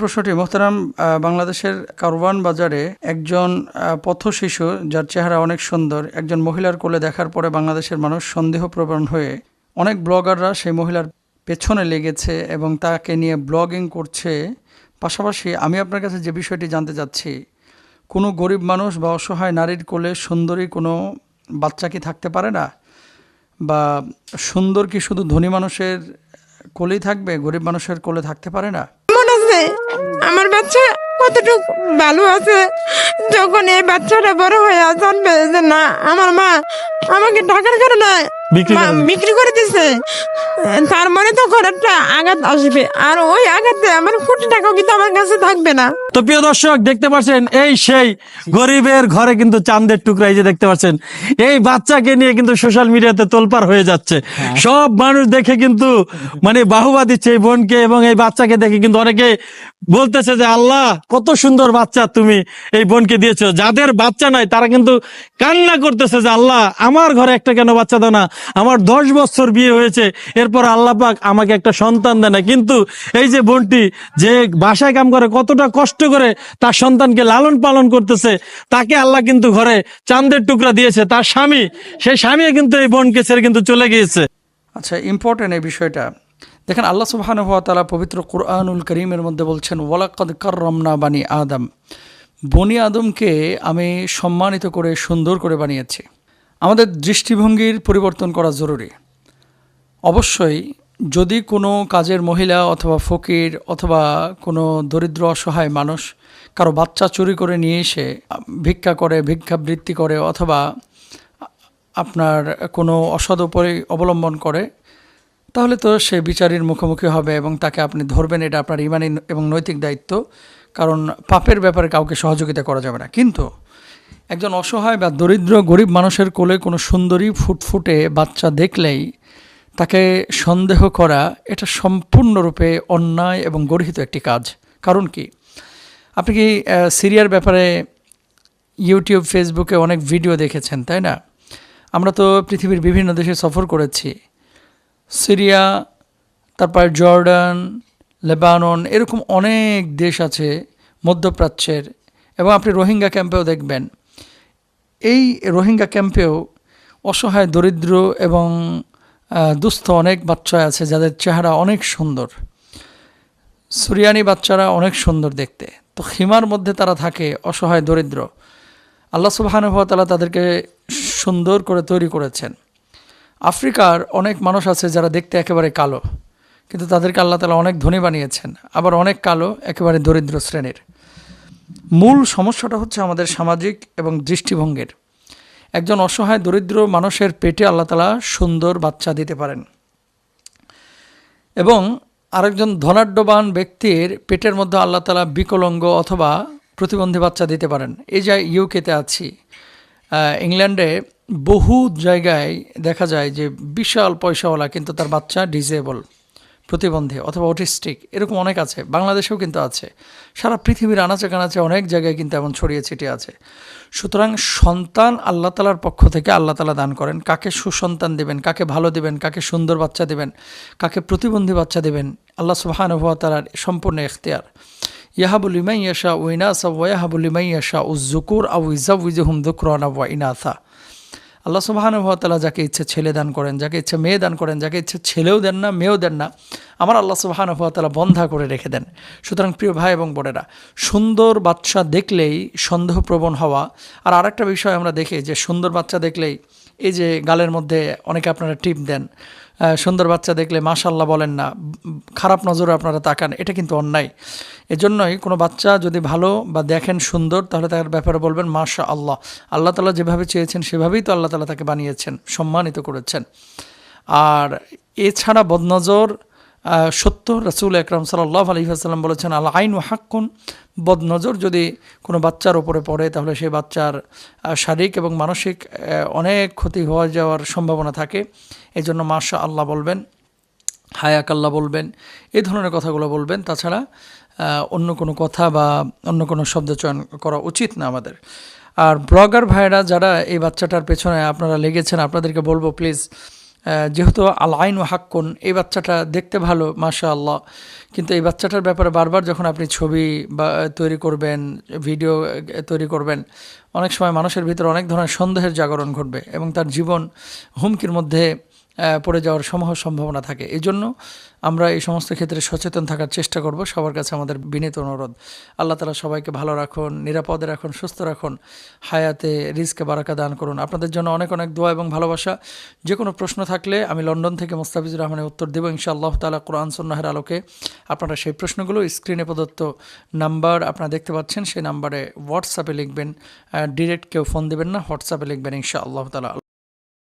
প্রশ্নটি, মোহতারাম বাংলাদেশের কারওয়ান বাজারে একজন পথ শিশু যার চেহারা অনেক সুন্দর, একজন মহিলার কোলে দেখার পরে বাংলাদেশের মানুষ সন্দেহপ্রবণ হয়ে অনেক ব্লগাররা সেই মহিলার পেছনে লেগেছে এবং তাকে নিয়ে ব্লগিং করছে। পাশাপাশি আমি আপনার কাছে যে বিষয়টি জানতে চাচ্ছি, কোনো গরিব মানুষ বা অসহায় নারীর কোলে সুন্দরী কোনো বাচ্চা কি থাকতে পারে না? বা সুন্দর কি শুধু ধনী মানুষের কোলেই থাকবে, গরিব মানুষের কোলে থাকতে পারে না? মনে আমার বাচ্চা কতটুকু ভালো আছে? যখন এই বাচ্চাটা বড় হয়ে আসবে যে না, আমার মা আমাকে টাকার কারণে বিক্রি করে দিছে। বিক্রি করে দিছে। তার মনে তো একটা আঘাত আসবে। আর ওই আঘাতে আমার কোটি টাকাও কিন্তু আমার কাছে থাকবে না। তো প্রিয় দর্শক দেখতে পাচ্ছেন এই সেই গরিবের ঘরে কিন্তু চাঁদের টুকরা এই যে দেখতে পাচ্ছেন এই বাচ্চাকে নিয়ে কিন্তু সোশ্যাল মিডিয়াতে তোলপার হয়ে যাচ্ছে। সব মানুষ দেখে কিন্তু মানে বাহুবা দিচ্ছে এই বোনকে এবং এই বাচ্চাকে দেখে কিন্তু অনেকে বলতেছে যে আল্লাহ কত সুন্দর বাচ্চা তুমি এই বোনকে দিয়েছ। যাদের বাচ্চা নাই তারা কিন্তু কান্না করতেছে যে আল্লাহ আমার ঘরে একটা কেন বাচ্চা দাও না? আমার দশ বছর বিয়ে হয়েছে, এরপর আল্লাহ পাক আমাকে একটা সন্তান দেয় না। কিন্তু এই যে বোনটি, যে বাসায় কাম করে, কতটা কষ্ট করে তার সন্তানকে লালন পালন করতেছে, তাকে আল্লাহ কিন্তু ঘরে চাঁদের টুকরা দিয়েছে। তার স্বামী, সেই স্বামী কিন্তু এই বোনকে ছেড়ে কিন্তু চলে গিয়েছে। আচ্ছা ইম্পর্টেন্ট এই বিষয়টা। দেখেন, আল্লাহ সুবহান হুয়া তালা পবিত্র কুরআনুল করিমের মধ্যে বলছেন, ওয়ালাকদ কার্রমনা বানি আদম। বনি আদমকে আমি সম্মানিত করে, সুন্দর করে বানিয়েছি। আমাদের দৃষ্টিভঙ্গির পরিবর্তন করা জরুরি। অবশ্যই যদি কোনো কাজের মহিলা অথবা ফকির অথবা কোনো দরিদ্র অসহায় মানুষ কারও বাচ্চা চুরি করে নিয়ে এসে ভিক্ষা করে, ভিক্ষাবৃত্তি করে অথবা আপনার কোনো অসৎ উপরে অবলম্বন করে, তাহলে তো সে বিচারের মুখোমুখি হবে এবং তাকে আপনি ধরবেন, এটা আপনার ইমানি এবং নৈতিক দায়িত্ব। কারণ পাপের ব্যাপারে কাউকে সহযোগিতা করা যাবে না। কিন্তু একজন অসহায় বা দরিদ্র গরিব মানুষের কোলে কোনো সুন্দরী ফুটফুটে বাচ্চা দেখলেই তাকে সন্দেহ করা এটা সম্পূর্ণরূপে অন্যায় এবং গর্হিত একটি কাজ। কারণ কি? আপনি কি সিরিয়ার ব্যাপারে ইউটিউব, ফেসবুকে অনেক ভিডিও দেখেছেন, তাই না? আমরা তো পৃথিবীর বিভিন্ন দেশে সফর করেছি। সিরিয়া, তারপর জর্ডান, লেবানন এরকম অনেক দেশ আছে মধ্যপ্রাচ্যের এবং আপনি রোহিঙ্গা ক্যাম্পেও দেখবেন। এই রোহিঙ্গা ক্যাম্পেও অসহায়, দরিদ্র এবং দুস্থ অনেক বাচ্চা আছে যাদের চেহারা অনেক সুন্দর। সুরিয়ানি বাচ্চারা অনেক সুন্দর দেখতে। তো খিমার মধ্যে তারা থাকে অসহায়, দরিদ্র। আল্লাহ সুবাহানুভতালা তাদেরকে সুন্দর করে তৈরি করেছেন। আফ্রিকার অনেক মানুষ আছে যারা দেখতে একেবারে কালো, কিন্তু তাদেরকে আল্লাহ তালা অনেক ধনী বানিয়েছেন। আবার অনেক কালো, একেবারে দরিদ্র শ্রেণির। মূল সমস্যাটা হচ্ছে আমাদের সামাজিক এবং দৃষ্টিভঙ্গির। একজন অসহায় দরিদ্র মানুষের পেটে আল্লাহ তালা সুন্দর বাচ্চা দিতে পারেন। এবং আরেকজন ধনাঢ্যবান ব্যক্তির পেটের মধ্যে আল্লাহ তালা বিকলঙ্গ অথবা প্রতিবন্ধী বাচ্চা দিতে পারেন। এই যে ইউকেতে আছি ইংল্যান্ডে বহু জায়গায় দেখা যায় যে বিশাল পয়সাওয়ালা কিন্তু তার বাচ্চা ডিজেবল প্রতিবন্ধী অথবা অটিস্টিক, এরকম অনেক আছে, বাংলাদেশেও কিন্তু আছে। সারা পৃথিবীর আনাচে কানাচে অনেক জায়গায় কিন্তু এমন ছড়িয়ে ছিটিয়ে আছে। সুতরাং সন্তান আল্লাহ তালার পক্ষ থেকে আল্লাহ তালা দান করেন। কাকে সুসন্তান দেবেন, কাকে ভালো দেবেন, কাকে সুন্দর বাচ্চা দেবেন, কাকে প্রতিবন্ধী বাচ্চা দেবেন, আল্লাহ সুবাহান তালার সম্পূর্ণ এখতিয়ার। ইয়াহাবুল ইমাই ইয়াশা উইনাসা ওয়াহাবুল ইমাই ইয়াশা উজ্জুকুর আউ ইজাউজহুম দুকরানা ওয়া ইনাথা আল্লাহ সুবাহানুভতালা যাকে ইচ্ছে ছেলে দান করেন, যাকে ইচ্ছে মেয়ে দান করেন, যাকে ইচ্ছে ছেলেও দেন না, মেয়েও দেন না, আমার আল্লাহ সুবাহানুভতালা বন্ধা করে রেখে দেন। সুতরাং প্রিয় ভাই এবং বোনেরা, সুন্দর বাচ্চা দেখলেই সন্দেহপ্রবণ হওয়া, আর আরেকটা বিষয় আমরা দেখি যে সুন্দর বাচ্চা দেখলেই এই যে গালের মধ্যে অনেকে আপনারা টিপ দেন সুন্দর বাচ্চা দেখলে মাশাল্লাহ বলেন না, খারাপ নজরে আপনারা তাকান, এটা কিন্তু অন্যায়। এজন্যই কোনো বাচ্চা যদি ভালো বা দেখেন সুন্দর, তাহলে তার ব্যাপারে বলবেন মাশা আল্লাহ আল্লাহ তালা যেভাবে চেয়েছেন, সেভাবেই তো আল্লাহ তালা তাকে বানিয়েছেন, সম্মানিত করেছেন। আর এছাড়া বদনজর সত্য রসুল একরাম সাল্লাহ আলহিহাসাল্লাম বলেছেন আল্লাহ আইন ও হাক্কুন বদনজর যদি কোনো বাচ্চার ওপরে পড়ে, তাহলে সেই বাচ্চার শারীরিক এবং মানসিক অনেক ক্ষতি হয়ে যাওয়ার সম্ভাবনা থাকে। এই জন্য মাশা আল্লাহ বলবেন হায়াকাল্লা বলবেন, এই ধরনের কথাগুলো বলবেন। তাছাড়া অন্য কোনো কথা বা অন্য কোনো শব্দ চয়ন করা উচিত না আমাদের। আর ব্লগার ভাইরা যারা এই বাচ্চাটার পেছনে আপনারা লেগেছেন, আপনাদেরকে বলব, প্লিজ যেহেতু আল আইন ও হাক্কুন, এই বাচ্চাটা দেখতে ভালো মাশা আল্লাহ কিন্তু এই বাচ্চাটার ব্যাপারে বারবার যখন আপনি ছবি বা তৈরি করবেন, ভিডিও তৈরি করবেন, অনেক সময় মানুষের ভিতরে অনেক ধরনের সন্দেহের জাগরণ ঘটবে এবং তার জীবন হুমকির মধ্যে পড়ে যাওয়ার সমূহ সম্ভাবনা থাকে। এই জন্য আমরা এই সমস্ত ক্ষেত্রে সচেতন থাকার চেষ্টা করব। সবার কাছে আমাদের বিনীত অনুরোধ। আল্লাহ তালা সবাইকে ভালো রাখুন, নিরাপদে রাখুন, সুস্থ রাখুন, হায়াতে রিস্কে বারাকা দান করুন। আপনাদের জন্য অনেক অনেক দোয়া এবং ভালোবাসা। যে কোনো প্রশ্ন থাকলে আমি লন্ডন থেকে মোস্তাফিজুর রহমানের উত্তর দেবো। ইনশাআল্লাহ তালা কোরআন সন্ন্যাহের আলোকে আপনারা সেই প্রশ্নগুলো স্ক্রিনে প্রদত্ত নাম্বার আপনারা দেখতে পাচ্ছেন। সেই নাম্বারে হোয়াটসঅ্যাপে লিখবেন। ডিরেক্ট কেউ ফোন দেবেন না হোয়াটসঅ্যাপে লিখবেন ইনশাআল্লাহ তালা